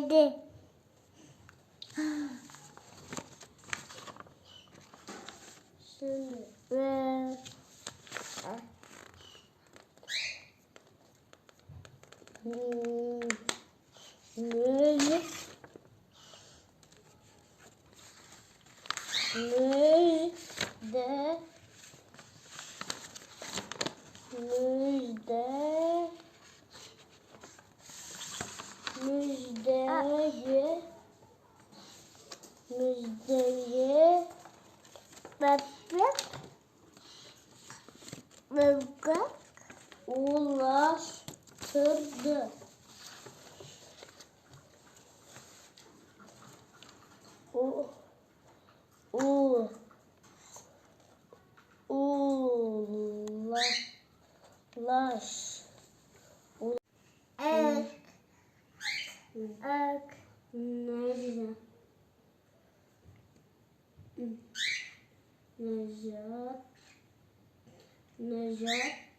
Dedi. Şimdi ve Hmm, Müzik Müjde Müjde Müjdeyi Müjdeyi Bebek Bebek Ulaştırdı. U U Ulaş Aknel Nejat Nejat